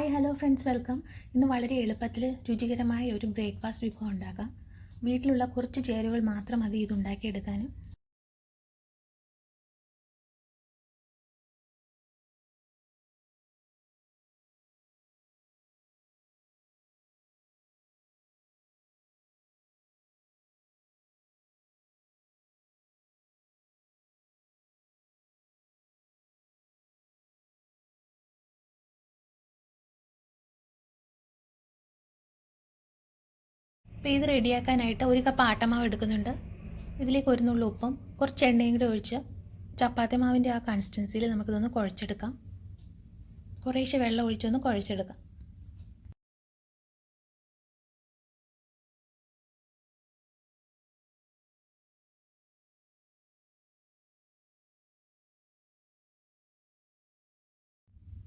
Hi hello friends welcome ഇന്ന് വളരെ എളുപ്പത്തിൽ രുചികരമായ ഒരു ബ്രേക്ക്ഫാസ്റ്റ് വിഭവം ഉണ്ടാക്കാം. വീട്ടിലുള്ള കുറച്ച് ചേരുവകൾ മാത്രം മതി ഇത് അപ്പോൾ ഇത് റെഡിയാക്കാനായിട്ട് ഒരു കപ്പ് ആട്ടമാവ് എടുക്കുന്നുണ്ട്. ഇതിലേക്ക് ഒരു നുള്ളു ഉപ്പും കുറച്ച് എണ്ണയും കൂടി ഒഴിച്ച് ചപ്പാത്തി മാവിന്റെ ആ കൺസിസ്റ്റൻസിയിൽ നമുക്കിതൊന്ന് കുഴച്ചെടുക്കാം. കുറേശ്ശെ വെള്ളം ഒഴിച്ചൊന്ന് കുഴച്ചെടുക്കാം.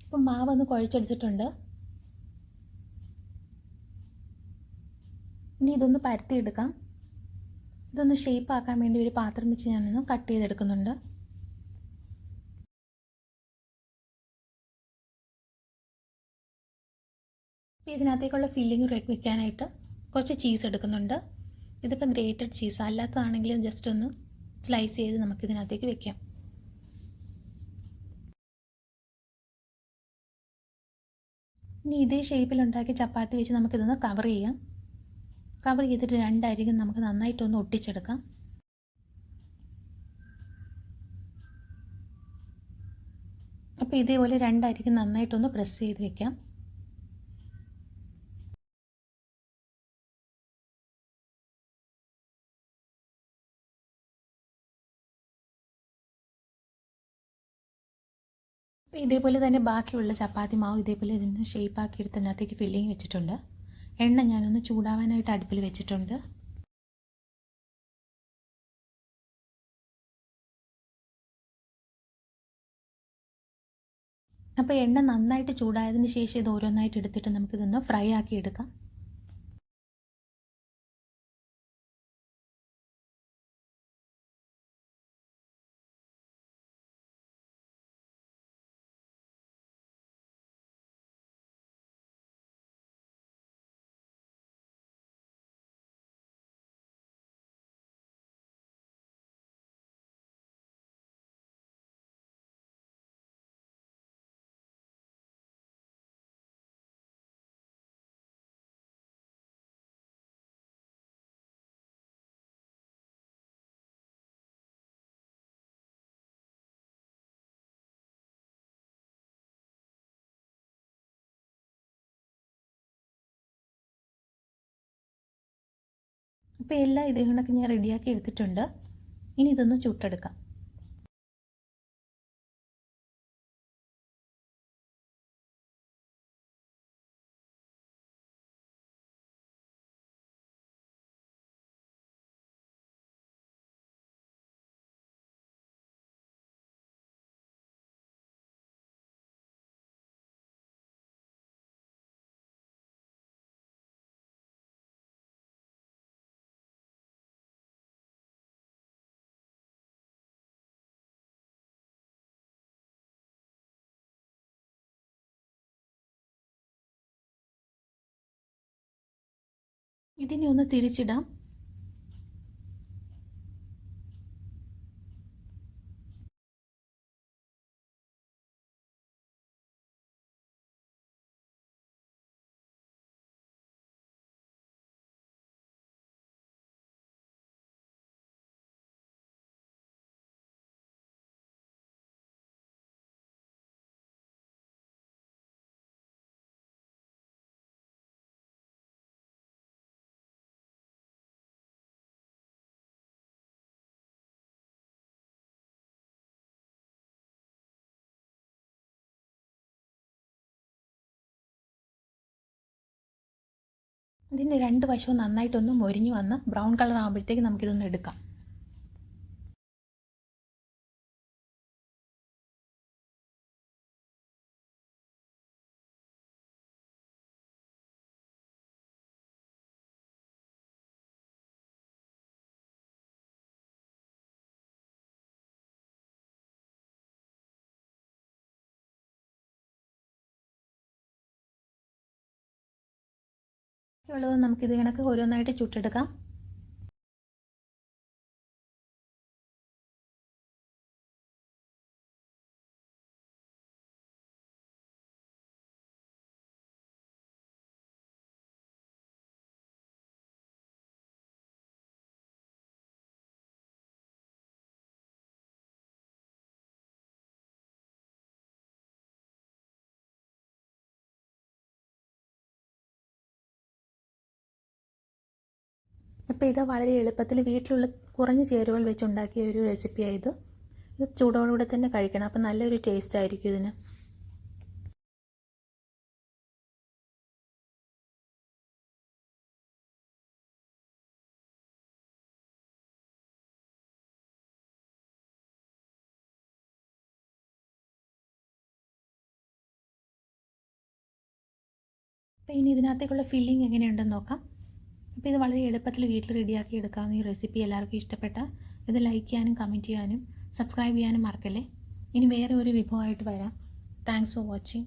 ഇപ്പം മാവ് ഒന്ന് കുഴച്ചെടുത്തിട്ടുണ്ട്. ഇനി ഇതൊന്ന് പരത്തിയെടുക്കാം. ഇതൊന്ന് ഷേപ്പ് ആക്കാൻ വേണ്ടി ഒരു പാത്രം വെച്ച് ഞാനൊന്ന് കട്ട് ചെയ്തെടുക്കുന്നുണ്ട്. ഇതിനകത്തേക്കുള്ള ഫില്ലിങ് വെക്കാനായിട്ട് കുറച്ച് ചീസ് എടുക്കുന്നുണ്ട്. ഇതിപ്പോൾ ഗ്രേറ്റഡ് ചീസ് അല്ലാത്തതാണെങ്കിലും ജസ്റ്റ് ഒന്ന് സ്ലൈസ് ചെയ്ത് നമുക്കിതിനകത്തേക്ക് വെക്കാം. ഇനി ഇതേ ഷേപ്പിലുണ്ടാക്കിയ ചപ്പാത്തി വെച്ച് നമുക്കിതൊന്ന് കവർ ചെയ്യാം. കവർ ചെയ്തിട്ട് രണ്ടരികും നമുക്ക് നന്നായിട്ടൊന്ന് ഒട്ടിച്ചെടുക്കാം. അപ്പോൾ ഇതേപോലെ രണ്ടരികും നന്നായിട്ടൊന്ന് പ്രസ് ചെയ്ത് വെക്കാം. ഇതേപോലെ തന്നെ ബാക്കിയുള്ള ചപ്പാത്തി മാവ് ഇതേപോലെ ഇതിന് ഷേപ്പാക്കി എടുത്തതിനകത്തേക്ക് ഫില്ലിങ് വെച്ചിട്ടുണ്ട്. എണ്ണ ഞാനൊന്ന് ചൂടാവാനായിട്ട് അടുപ്പിൽ വെച്ചിട്ടുണ്ട്. അപ്പോൾ എണ്ണ നന്നായിട്ട് ചൂടായതിന് ശേഷം ഇത് ഓരോന്നായിട്ട് എടുത്തിട്ട് നമുക്കിതൊന്ന് ഫ്രൈ ആക്കി എടുക്കാം. അപ്പോൾ എല്ലാം ഇതേ കണക്ക് ഞാൻ റെഡിയാക്കി എടുത്തിട്ടുണ്ട്. ഇനി ഇതൊന്ന് ചുട്ടെടുക്കാം. ഇതിനെ ഒന്ന് തിരിച്ചിടാം. ഇതിന്റെ രണ്ട് വശവും നന്നായിട്ടൊന്ന് മൊരിഞ്ഞ് വന്ന് ബ്രൗൺ കളർ ആകുമ്പോഴത്തേക്ക് നമുക്കിതൊന്ന് എടുക്കാം. ബാക്കിയുള്ളത് നമുക്കിത് കണക്ക് ഓരോന്നായിട്ട് ചുട്ടെടുക്കാം. അപ്പോൾ ഇത് വളരെ എളുപ്പത്തിൽ വീട്ടിലുള്ള കുറഞ്ഞ ചേരുവകൾ വെച്ച് ഉണ്ടാക്കിയ ഒരു റെസിപ്പിയാണ് ഇത്. ചൂടോടുകൂടെ തന്നെ കഴിക്കണം. അപ്പോൾ നല്ലൊരു ടേസ്റ്റ് ആയിരിക്കും ഇതിന്. അപ്പോൾ ഇനി ഇതിനകത്തേക്കുള്ള ഫില്ലിംഗ് എങ്ങനെയുണ്ടെന്ന് നോക്കാം. അപ്പോൾ ഇത് വളരെ എളുപ്പത്തിൽ വീട്ടിൽ റെഡിയാക്കി എടുക്കാവുന്ന ഈ റെസിപ്പി എല്ലാവർക്കും ഇഷ്ടപ്പെട്ട ഇത് ലൈക്ക് ചെയ്യാനും കമന്റ് ചെയ്യാനും സബ്സ്ക്രൈബ് ചെയ്യാനും മറക്കല്ലേ? ഇനി വേറെ ഒരു വിഭവമായിട്ട് വരാം. Thanks for watching.